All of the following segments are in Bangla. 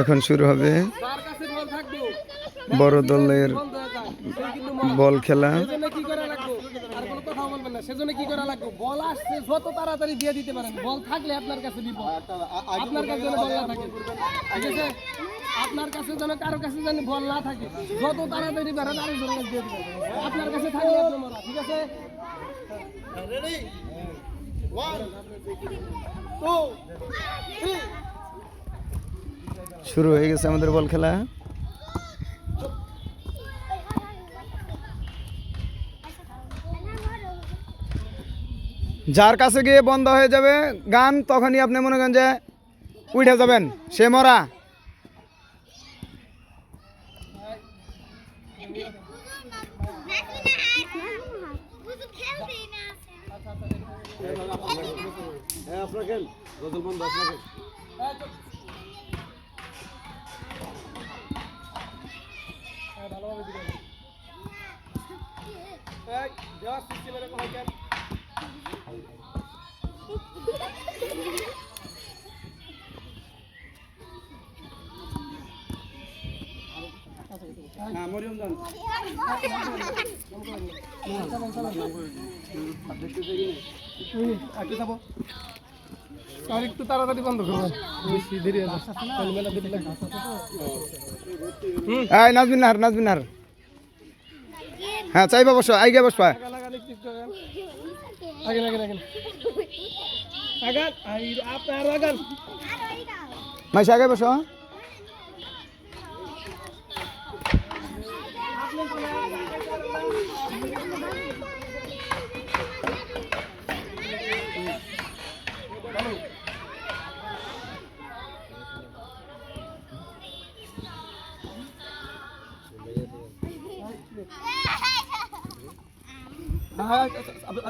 এখন শুরু হবে যার কাছে বল থাকব বড় দলের বল খেলা। সেজন্য কি করা লাগবে? আর কোনো কথা বলবেন না। সেজন্য কি করা লাগবে? বল আসছে যত তাড়াতাড়ি দিয়ে দিতে পারেন। বল থাকলে আপনার কাছে বিপদ। আপনার কাছে যেন বল না থাকে। ঠিক আছে? আপনার কাছে যেন কারও কাছে যেন বল না থাকে যত তাড়াতাড়ি পারেন দিয়ে আপনার কাছে থাকলে আপনি মরা। ঠিক আছে? শুরু হয়ে গেছে আমাদের বল খেলা। যার কাছে গিয়ে বন্ধ হয়ে যাবে গান, তখনই আপনি মনে করেন যে উঠে যাবেন। সে মরা। এই, দেওয়ার system এরকম হয় কেন? একটু যাব। আর একটু তাড়াতাড়ি বন্ধ করবেন বেশি হয়ে যাচ্ছে। মেলা দেরি লাগবে এই নাজবিন নাহার নাজবিন নাহার। হ্যাঁ চাইবা বসো আইগে বসবা। আগে আগে আগে। আগান। আপনার আগান মাইসে আগে বসো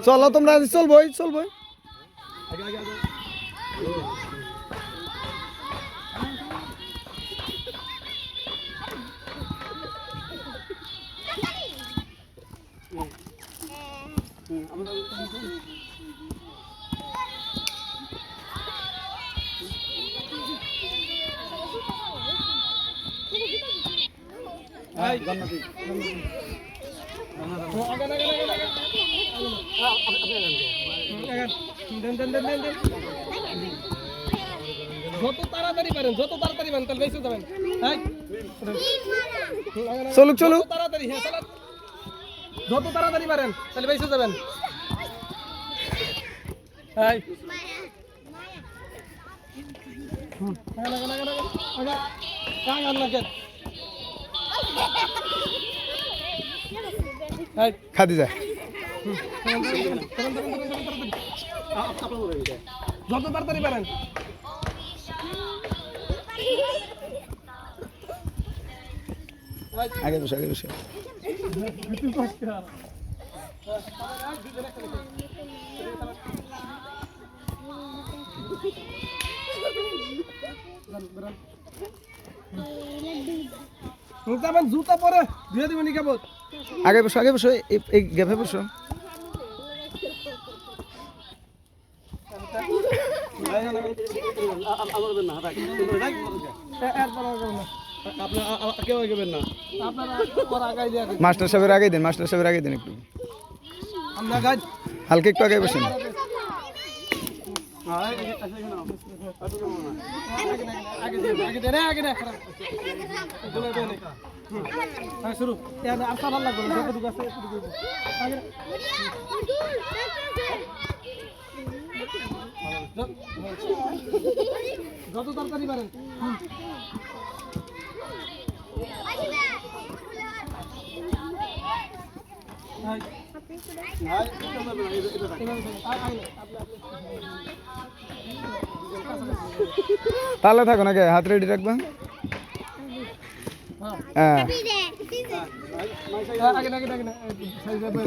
চলো তোমরা চলবই চলবই আগান আগান আগান আগান যত তাড়াতাড়ি পারেন যত তাড়াতাড়ি পারেন তাহলে বেঁচে যাবেন। চলুক চলুক তাড়াতাড়ি হ্যাঁ। যত তাড়াতাড়ি পারেন তাহলে বেঁচে যাবেন। খাদি যায় যত তাড়াতাড়ি পারেন আগে বসো। আগে বসো জুতা পরে ধুয়ে দিবেন কেবল আগে বসো আগে বসো এই- এই গ্যাপে বসো। মাস্টার সাহেবের আগে দিন মাস্টার সাহেবের আগে দিন একটু হালকা একটু আগে বসেন। হ্যাঁ শুরু আর আর লাগবে না যতটুকু আছে এতটুকু করব। আগে দে। যত- তাড়াতাড়ি পারেন। হ্যাঁ। তাহলে থাকো নাকি হাত রেডি রাখবা হ্যাঁ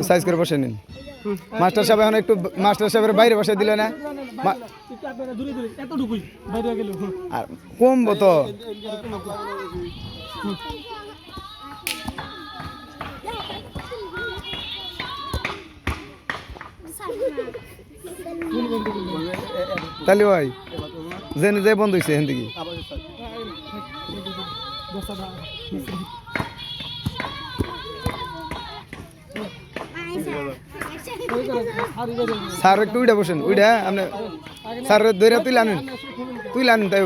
সাইজ করে বসে নিন মাস্টার সাহেব এখন একটু মাস্টার সাহেবের বাইরে বসে দিলে না। আর কমবো তো। তাহলে ভাই যে যে বন্ধ হয়েছে এখান থেকে। আবার বস্তা স্যার, একটু উইটা বসেন উইটা আপনি স্যার দৈরা তুলে আনেন তুলে আনেন, তাই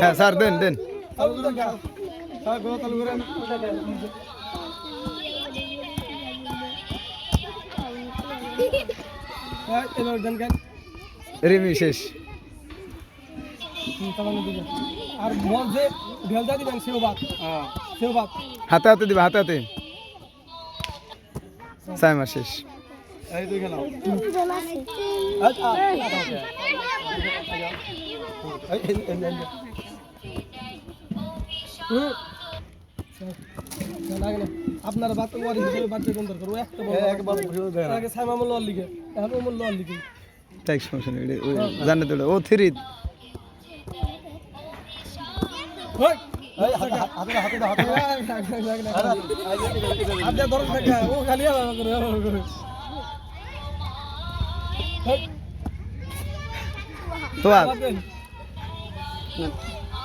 হ্যাঁ স্যার, দেন দেন। হ্যাঁ, এবার দেন কেন রিমি শেষ। হুম, চালানো আর বল যে ঢেলটা দিবেন সেও বাদ। সেও বাদ। হাতে হাতে দিবে হাতে হাতে। সাইমার শেষ। না, লাগে না। আপনারা বাদ ওয়ারি হিসেবে দিয়ে দরকার ও একটা বল আগে সাইমা আমল লল লিখে এখন আমল লল লিখে তাই সমস্যা নেই ওই জানে তো ও থ্রি। তো